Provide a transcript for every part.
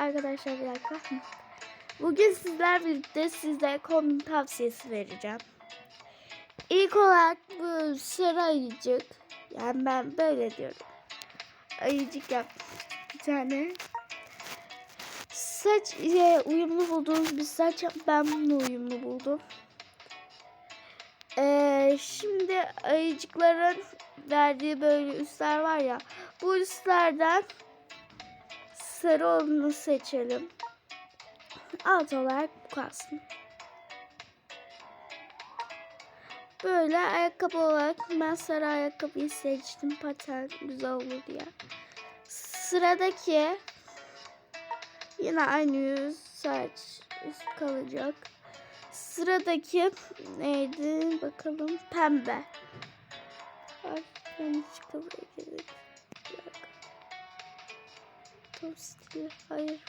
arkadaşlar bir dakika. Bugün sizler birlikte size kombin tavsiyesi vereceğim. İlk olarak bu sarı ayıcık. Yani ben böyle diyorum. Ayıcık yap. Bir tane. Saç ile uyumlu bulduğunuz bir saç. Ben bunu uyumlu buldum. Ee, şimdi ayıcıkların verdiği böyle üstler var ya. Bu üstlerden sarı olanı seçelim. Alt olarak bu kalsın. Böyle ayakkabı olarak ben sarı ayakkabıyı seçtim. Paten güzel olur diye. Sıradaki yine aynı yüz saç üst kalacak. Sıradaki neydi bakalım pembe. Ay ben çıktı buraya girdik. Top hayır.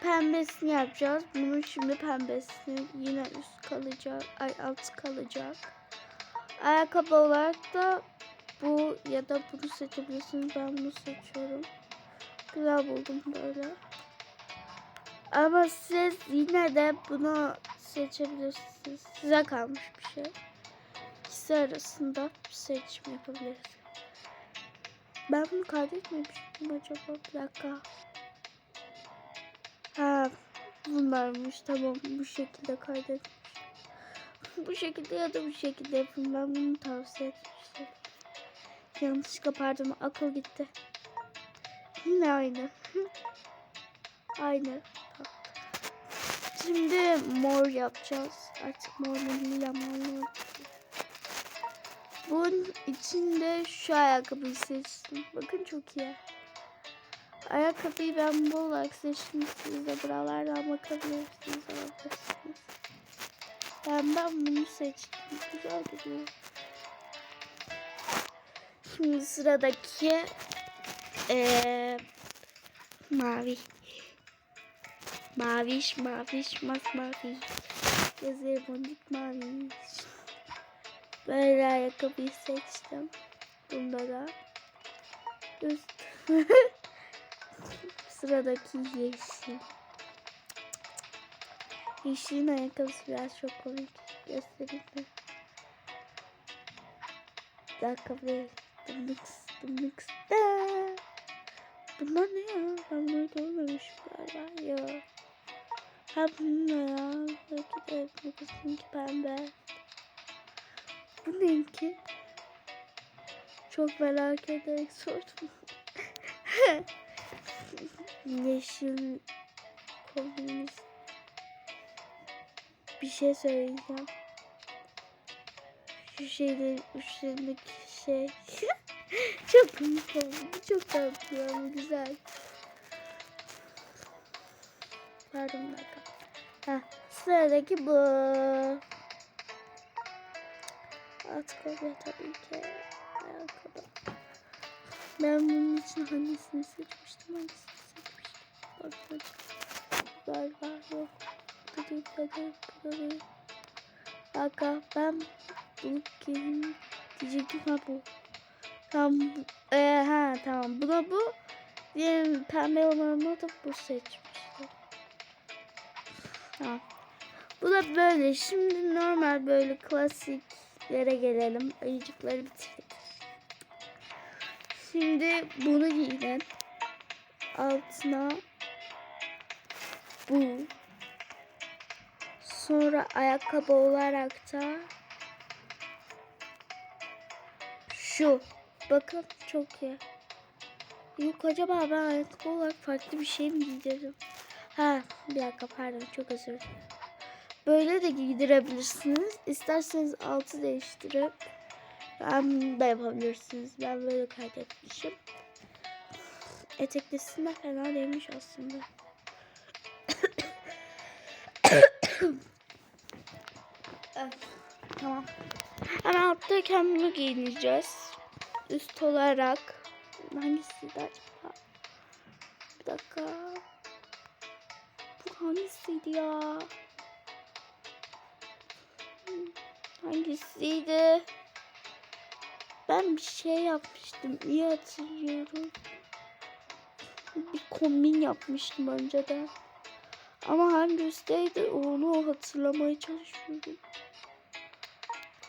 Pembesini yapacağız. Bunun şimdi pembesini yine üst kalacak. Ay alt kalacak. Ayakkabı olarak da bu ya da bunu seçebilirsiniz. Ben bunu seçiyorum. Güzel buldum böyle. Ama siz yine de bunu seçebilirsiniz. Size kalmış bir şey. İkisi arasında seçim yapabilirsiniz. Ben bunu kaydetmemiştim acaba? Bir dakika. Ha, bunlarmış. Tamam bu şekilde kaydetmiş. bu şekilde ya da bu şekilde yapın. Ben bunu tavsiye etmiştim. Yanlışlıkla pardon akıl gitti. Yine aynı. aynı. Şimdi mor yapacağız. Artık mor lila mor Bunun içinde şu ayakkabıyı seçtim. Bakın çok iyi. Ayakkabıyı ben bu olarak seçtim. Siz de buralardan bakabilirsiniz. Alabilirsiniz. Ben, ben bunu seçtim. Güzel duruyor. Şimdi sıradaki ee, mavi. Maviş, maviş, masmavi. Gözleri boncuk maviş. Böyle ayakkabıyı seçtim. Bunda da üst. Sıradaki yeşil. Yeşilin ayakkabısı biraz çok komik. Göstereyim mi? Buraya. Dımdix, dımdix. Bunlar ne ya? Ben bunu görmemişim galiba. Yok. Ha bu ne ya? Belki de bu kısmınki pembe. Neyinki? Çok merak ederek sordum. Yeşil kombinimiz. Bir şey söyleyeceğim. Şu şeyde üstlerindeki şey. çok komik oldu. Çok tatlı ama güzel. Pardon dakika. Heh, sıradaki bu. At kolye tabii ki. Ayakkabı. Ben bunun için hangisini seçmiştim? Hangisini seçmiştim? Bakın. Yok. Bu değil, bu değil, bu değil. Aga ben bunu kim diyecektim ha bu. Tamam. bu- Ee, ha tamam. Buna bu. Diğer pembe olanına da bu seçmiştim. Tamam. Bu da böyle. Şimdi normal böyle klasiklere gelelim. Ayıcıkları bitirdik. Şimdi bunu giyin. Altına bu. Sonra ayakkabı olarak da şu. Bakın çok iyi. Yok acaba ben ayakkabı olarak farklı bir şey mi giydirdim? Ha bir dakika pardon çok özür dilerim. Böyle de giydirebilirsiniz. İsterseniz altı değiştirip ben da yapabilirsiniz. Ben böyle kaydetmişim. Eteklisi de fena değilmiş aslında. evet, tamam. Hemen alttayken bunu giyineceğiz. Üst olarak hangisiydi acaba? Bir dakika. Bu hangisiydi ya? Hangisiydi? Ben bir şey yapmıştım. İyi hatırlıyorum. bir kombin yapmıştım önceden. Ama hangi üstteydi onu hatırlamaya çalışıyorum.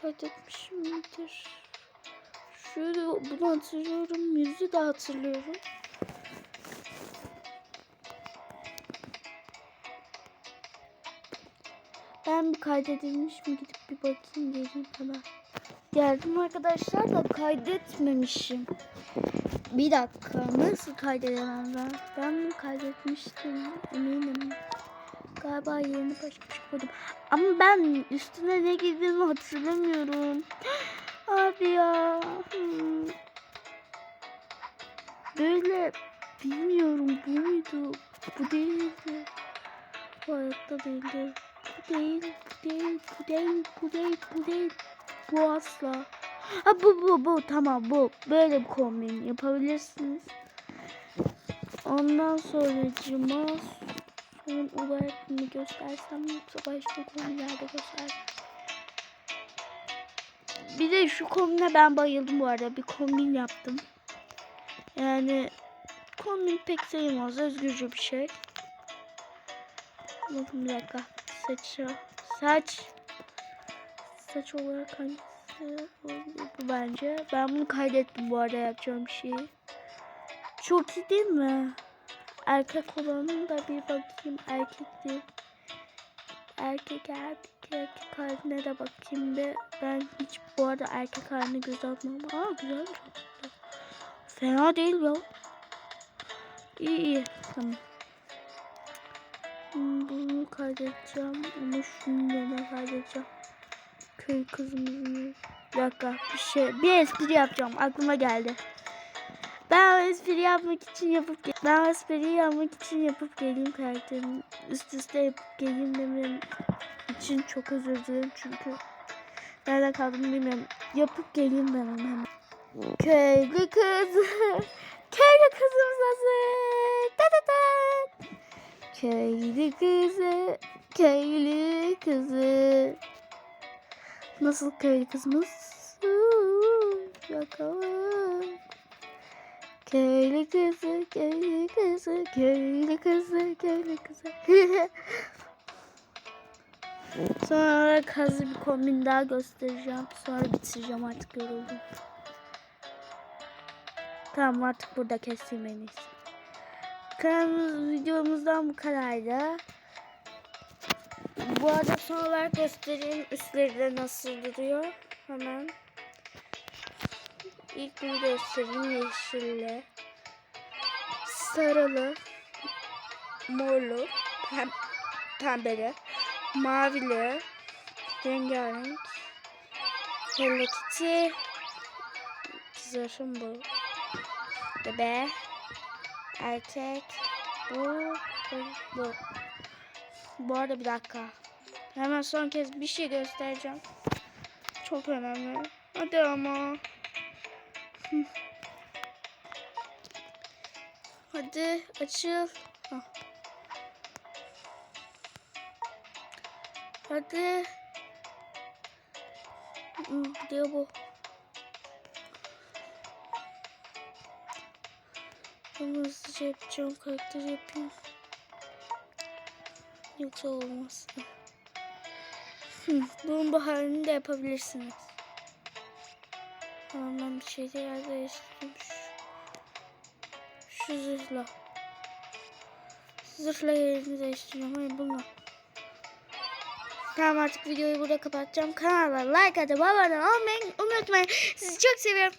Kaydetmişim midir? Şöyle bunu hatırlıyorum. Yüzü de hatırlıyorum. Ben bir kaydedilmiş mi gidip bir bakayım geleyim hemen. Geldim arkadaşlar da kaydetmemişim. Bir dakika nasıl kaydedemem ben? Ben bunu kaydetmiştim eminim. Galiba yerini başka bir şey. Ama ben üstüne ne giydiğimi hatırlamıyorum. Abi ya. hmm. Böyle bilmiyorum bu muydu? Bu değildi. Bu hayatta değildi. Değil, değil, bu değil, bu değil, bu değil. Bu asla. Ha bu bu bu tamam bu. Böyle bir kombin yapabilirsiniz. Ondan sonra cıma son olarak mı göstersem yoksa başka kombinlerde göstersem. Bir de şu kombine ben bayıldım bu arada. Bir kombin yaptım. Yani kombin pek sayılmaz. Özgürce bir şey. Bakın bir dakika. Saçı. Saç. Saç olarak hangisi? Bu bence. Ben bunu kaydettim bu arada yapacağım şeyi. Çok iyi değil mi? Erkek olanın da bir bakayım. Erkekti. Erkek erkek erkek haline de bakayım bir. Ben hiç bu arada erkek haline göz atmam. Aa güzelmiş aslında. Fena değil ya. İyi iyi. Tamam. Hmm, Bunu kaydedeceğim. Ama şunu da kaydedeceğim. Köy kızımızın. Bir dakika bir şey. Bir espri yapacağım. Aklıma geldi. Ben o espri yapmak için yapıp ben o espriyi yapmak için yapıp geleyim karakterimi. Üst üste yapıp geleyim demem için çok özür dilerim çünkü nerede kaldım bilmiyorum. Yapıp geleyim onu hemen. Köylü kız. Köylü kızımız hazır. Ta ta ta. Köylü kızı. Köylü kızı. Nasıl köylü kızımız? Bakalım. Köylü kızı, köylü kızı, köylü kızı, köylü kızı. Sonra hazır bir kombin daha göstereceğim. Sonra bitireceğim artık yoruldum. Tamam artık burada keseyim. Kanalımız videomuzdan bu kadardı. Bu arada son olarak göstereyim üstleri de nasıl duruyor. Hemen. İlk bunu göstereyim yeşille. Sarılı. Morlu. Pem pembeli. Mavili. Rengarenk. Hello Kitty. Zarım bu. Bebe. Erkek. Bu. Bu. Bu. Arada bir dakika. Hemen son kez bir şey göstereceğim. Çok önemli. Hadi ama. Hadi açıl. Hadi. Diyor bu. Ama hızlıca yapacağım. Karakter yapayım. Yoksa olmaz. Bunun bu halini de yapabilirsiniz. Tamam ben bir şey yer değiştireyim. Şu, şu zırhla. Zırhla yerini değiştireceğim. Hayır bununla. Tamam artık videoyu burada kapatacağım. Kanala like atıp abone olmayı unutmayın. Sizi çok seviyorum.